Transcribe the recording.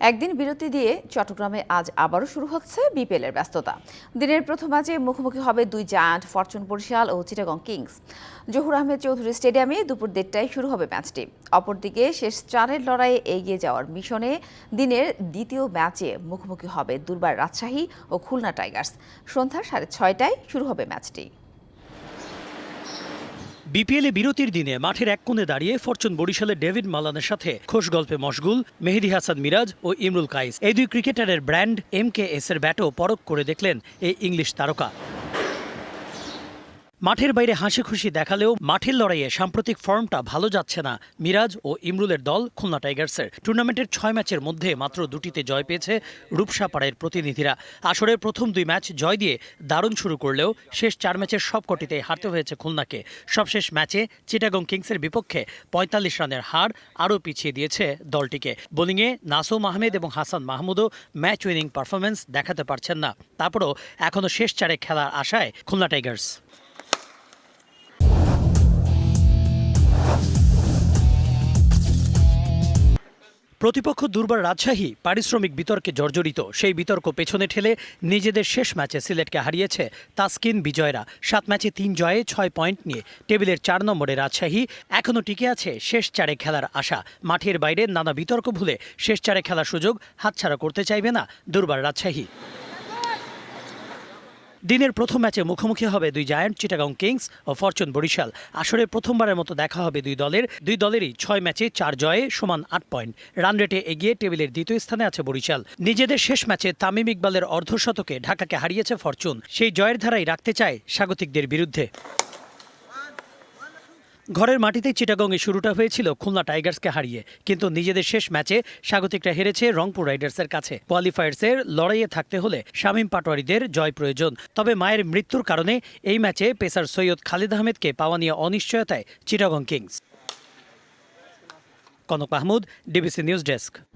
একদিন বিরতি দিয়ে চট্টগ্রামে আজ আবারও শুরু হচ্ছে বিপিএলের ব্যস্ততা। দিনের প্রথম ম্যাচে মুখোমুখি হবে দুই জায়ান্ট, ফরচুন বরিশাল ও চিটাগং কিংস। জহুর আহমেদ চৌধুরী স্টেডিয়ামে দুপুর দেড়টায় শুরু হবে ম্যাচটি। অপরদিকে শেষ চারের লড়াইয়ে এগিয়ে যাওয়ার মিশনে দিনের দ্বিতীয় ম্যাচে মুখোমুখি হবে দুর্বার রাজশাহী ও খুলনা টাইগার্স। সন্ধ্যা সাড়ে ছয়টায় শুরু হবে ম্যাচটি। বিপিএলে বিরতির দিনে মাঠের এক কোণে দাঁড়িয়ে ফরচুন বরিশালের ডেভিড মালানের সাথে খোশ গল্পে মশগুল, মেহেদি হাসান মিরাজ ও ইমরুল কাইস এই দুই ক্রিকেটারের ব্র্যান্ড এম কে এস এর ব্যাটও পরখ করে দেখলেন এই ইংলিশ তারকা। মাঠের বাইরে হাসি খুশি দেখালেও মাঠের লড়াইয়ে সাম্প্রতিক ফর্মটা ভালো যাচ্ছে না। মিরাজ ও ইমরুলের দল খুলনা টাইগার্সের। টুর্নামেন্টের ছয় ম্যাচের মধ্যে মাত্র দুটিতে জয় পেয়েছে রূপসাপাড়ার প্রতিনিধিরা। আসরের প্রথম দুই ম্যাচ জয় দিয়ে দারুণ শুরু করলেও শেষ চার ম্যাচের সবকটিতে হারতে হয়েছে খুলনাকে। সবশেষ ম্যাচে চিটাগং কিংসের বিপক্ষে পঁয়তাল্লিশ রানের হার আরও পিছিয়ে দিয়েছে দলটিকে। বোলিংয়ে নাসুম আহমেদ এবং হাসান মাহমুদও ম্যাচ উইনিং পারফরমেন্স দেখাতে পারছেন না। তারপরও এখনও শেষ চারে খেলার আশায় খুলনা টাইগার্স। প্রতিপক্ষ দুর্বার রাজশাহী পারিশ্রমিক বিতর্কে জর্জরিত। সেই বিতর্ক পেছনে ঠেলে নিজেদের শেষ ম্যাচে সিলেটকে হারিয়েছে তাসকিন বিজয়রা। সাত ম্যাচে তিন জয়ে ছয় পয়েন্ট নিয়ে টেবিলের চার নম্বরে রাজশাহী। এখনও টিকে আছে শেষ চারে খেলার আশা। মাঠের বাইরে নানা বিতর্ক ভুলে শেষ চারে খেলার সুযোগ হাতছাড়া করতে চাইবে না দুর্বার রাজশাহী। দিনের প্রথম ম্যাচে মুখোমুখি হবে দুই জায়ান্ট, চিটাগং কিংস ও ফরচুন বরিশাল। আসরে প্রথমবারের মতো দেখা হবে দুই দলের। দুই দলেরই ছয় ম্যাচে চার জয়ে সমান আট পয়েন্ট। রান রেটে এগিয়ে টেবিলের দ্বিতীয় স্থানে আছে বরিশাল। নিজেদের শেষ ম্যাচে তামিম ইকবালের অর্ধশতকে ঢাকাকে হারিয়েছে ফরচুন। সেই জয়ের ধারাই রাখতে চায় স্বাগতিকদের বিরুদ্ধে। ঘরের মাটিতেই চিটাগংয়ে শুরুটা হয়েছিল খুলনা টাইগার্সকে হারিয়ে। কিন্তু নিজেদের শেষ ম্যাচে স্বাগতিকরা হেরেছে রংপুর রাইডার্সের কাছে। কোয়ালিফায়ার্সের লড়াইয়ে থাকতে হলে শামীম পাটোয়ারিদের জয় প্রয়োজন। তবে মায়ের মৃত্যুর কারণে এই ম্যাচে পেসার সৈয়দ খালিদ আহমেদকে পাওয়া নিয়ে অনিশ্চয়তায় Chittagong Kings. Konok Mahmud, DBC news desk.